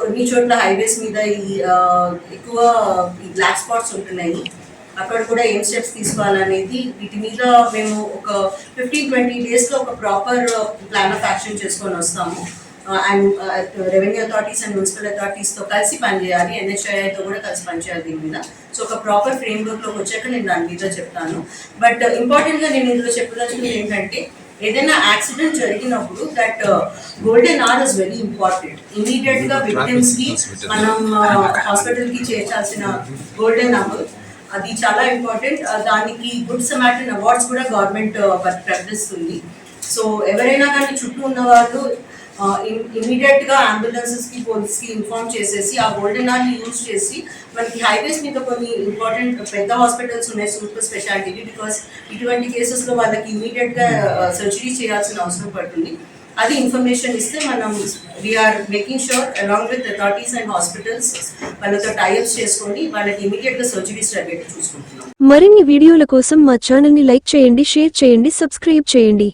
కొన్ని చోట్ల హైవేస్ మీద ఈ ఎక్కువ ఈ బ్లాక్ స్పాట్స్ ఉంటున్నాయి. అక్కడ కూడా ఏం స్టెప్స్ తీసుకోవాలనేది వీటి మీద మేము ఒక ఫిఫ్టీన్ ట్వంటీ డేస్లో ఒక ప్రాపర్ ప్లాన్ ఆఫ్ యాక్షన్ చేసుకొని వస్తాము. And revenue authorities and municipal అథారిటీస్తో కలిసి పనిచేయాలి ఎన్హెచ్ఐతో కూడా కలిసి పనిచేయాలి దీని మీద. సో ఒక ప్రాపర్ ఫ్రేమ్ వర్క్లోకి వచ్చాక నేను దాని మీద చెప్తాను. బట్ ఇంపార్టెంట్గా నేను ఇందులో చెప్పదలుచుకుంది ఏంటంటే ఏదైనా యాక్సిడెంట్ జరిగినప్పుడు that golden hour is very important ఇమీడియట్గా విక్టిమ్స్కి మనం హాస్పిటల్కి చేర్చాల్సిన గోల్డెన్ అవర్ అది చాలా ఇంపార్టెంట్ దానికి గుడ్ సమాటన్ అవార్డ్స్ కూడా గవర్నమెంట్ ప్రకటిస్తుంది. సో ఎవరైనా కానీ చుట్టూ ఉన్న ఇమీడియట్గా ఇమీడియట్గా అంబులెన్సెస్కి పోలీస్కి ఇన్ఫార్మ్ చేసేసి ఆ గోల్డెన్ ఆర్ యూజ్ చేసి మనకి హైవేస్ మీద కొన్ని ఇంపార్టెంట్ పెద్ద హాస్పిటల్స్ ఉన్నాయి సూపర్ స్పెషాలిటీ బికాస్ ఇటువంటి కేసెస్లో వాళ్ళకి ఇమీడియట్గా సర్జరీ చేయాల్సిన అవసరం పడుతుంది. అది ఇన్ఫర్మేషన్ ఇస్తే మనం we are making sure along with authorities and hospitals వాళ్ళతో టైఅప్స్ చేసుకొని వాళ్ళకి ఇమీడియట్గా సర్జరీస్ జరిగేట్టు చూసుకుంటున్నాం. మరిన్ని వీడియోల కోసం మా ఛానల్ని లైక్ చేయండి షేర్ చేయండి సబ్స్క్రైబ్ చేయండి.